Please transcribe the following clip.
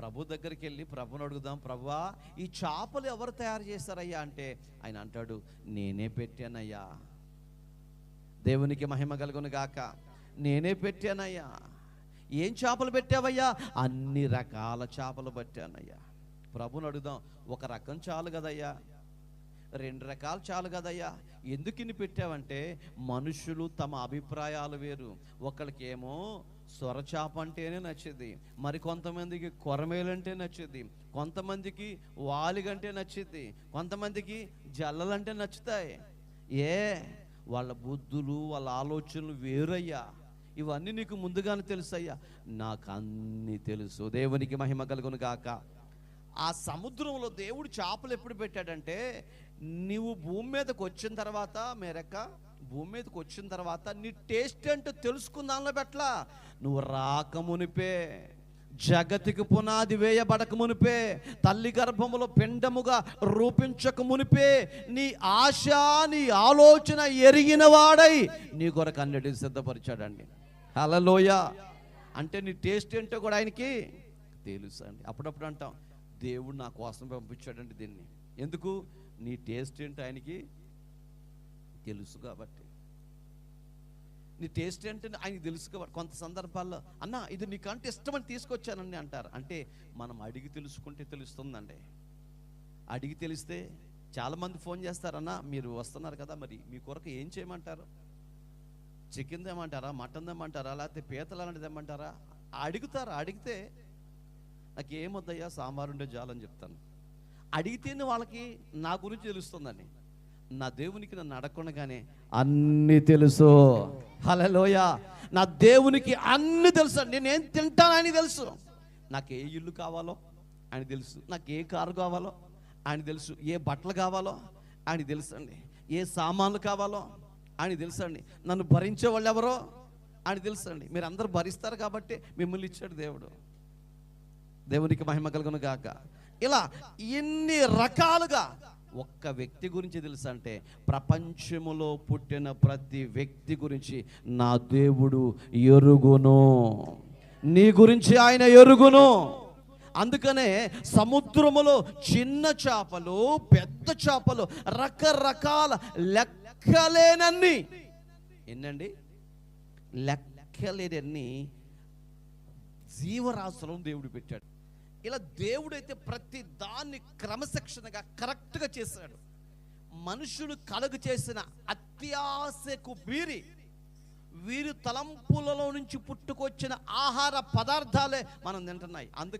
ప్రభు దగ్గరికి వెళ్ళి ప్రభుని అడుగుదాం ప్రభువా ఈ చేపలు ఎవరు తయారు చేశారయ్యా? అంటే ఆయన అంటాడు నేనే పెట్టానయ్యా. దేవునికి మహిమ కలుగును గాక. నేనే పెట్టానయ్యా. ఏం చేపలు పెట్టావయ్యా? అన్ని రకాల చేపలు పెట్టానయ్యా. ప్రభుని అడుగుదాం ఒక రకం చాలు కదయ్యా. రెండు రకాలు చాలు కదయ్యా. ఎందుకు ఇన్ని పెట్టావంటే మనుషులు తమ అభిప్రాయాలు వేరు. ఒకరికేమో స్వరచాప అంటేనే నచ్చింది. మరి కొంతమందికి కొరమేలంటే నచ్చింది. కొంతమందికి వాలిగంటే నచ్చింది. కొంతమందికి జల్లలంటే నచ్చుతాయి. ఏ? వాళ్ళ బుద్ధులు వాళ్ళ ఆలోచనలు వేరయ్యా. ఇవన్నీ నీకు ముందుగానే తెలుసయ్యా. నాకు అన్నీ తెలుసు. దేవునికి మహిమ కలుగును కాక ఆ సముద్రంలో దేవుడు చేపలు ఎప్పుడు పెట్టాడంటే నువ్వు భూమి మీదకి వచ్చిన తర్వాత మేరక్క భూమి మీదకి వచ్చిన తర్వాత నీ టేస్ట్ ఏంటో దానిలో పెట్టలా. నువ్వు రాకమునిపే జగతికి పునాది వేయబడక మునిపే తల్లి గర్భములో పిండముగా రూపించక మునిపే నీ ఆశ నీ ఆలోచన ఎరిగిన వాడై నీ కొరకు అన్నిటిని సిద్ధపరిచాడండి. హలలోయ అంటే నీ టేస్ట్ ఏంటో కూడా ఆయనకి తెలుసు అండి అప్పుడప్పుడు అంటాం దేవుడు నా కోసం పంపించాడండి దీన్ని. ఎందుకు? నీ టేస్ట్ ఏంటి ఆయనకి? తెలుసు కాబట్టి. నీ టేస్ట్ ఏంటంటే ఆయనకి తెలుసు కాబట్టి. కొంత సందర్భాల్లో అన్న ఇది నీకంటే ఇష్టమని తీసుకొచ్చానండి అంటారు. అంటే మనం అడిగి తెలుసుకుంటే తెలుస్తుందండి. అడిగి తెలిస్తే చాలామంది ఫోన్ చేస్తారన్నా మీరు వస్తున్నారు కదా మరి మీ కొరకు ఏం చేయమంటారు? చికెన్ తెమ్మంటారా? మటన్ తెమ్మంటారా? లేకపోతే పీతలు అలాంటిది తెమ్మంటారా? అడుగుతారా. అడిగితే నాకు ఏమొద్దయ్యా? సాంబారు ఉంటే చాలని చెప్తాను. అడిగితేనే వాళ్ళకి నా గురించి తెలుస్తుందని నా దేవునికి నన్ను అడగకుండానే అన్ని తెలుసు. హలలోయ నా దేవునికి అన్ని తెలుసు. నేనేం తింటానని తెలుసు. నాకు ఏ ఇల్లు కావాలో ఆయన తెలుసు. నాకు ఏ కారు కావాలో ఆయన తెలుసు. ఏ బట్టలు కావాలో ఆయన తెలుసు అండి ఏ సామాన్లు కావాలో ఆయన తెలుసు అండి నన్ను భరించే వాళ్ళు ఎవరో ఆయన తెలుసు అండి మీరు అందరు భరిస్తారు కాబట్టి మిమ్మల్ని ఇచ్చాడు దేవుడు. దేవునికి మహిమ కలుగును గాక. ఇలా ఎన్ని రకాలుగా ఒక్క వ్యక్తి గురించి తెలుసు అంటే ప్రపంచములో పుట్టిన ప్రతి వ్యక్తి గురించి నా దేవుడు ఎరుగును. నీ గురించి ఆయన ఎరుగును. అందుకనే సముద్రములో చిన్న చేపలు పెద్ద చేపలు రకరకాల లెక్కలేనన్ని. ఎన్నండి? లెక్కలేనన్ని జీవరాశులను దేవుడు పెట్టాడు. ఇలా దేవుడైతే ప్రతి దాన్ని క్రమశిక్షణగా కరెక్ట్గా చేశాడు. మనుషులు కలుగు చేసిన అత్యాశకు వీరి వీరి తలంపులలో నుంచి పుట్టుకొచ్చిన ఆహార పదార్థాలే మనం తింటున్నాయి. అందుకే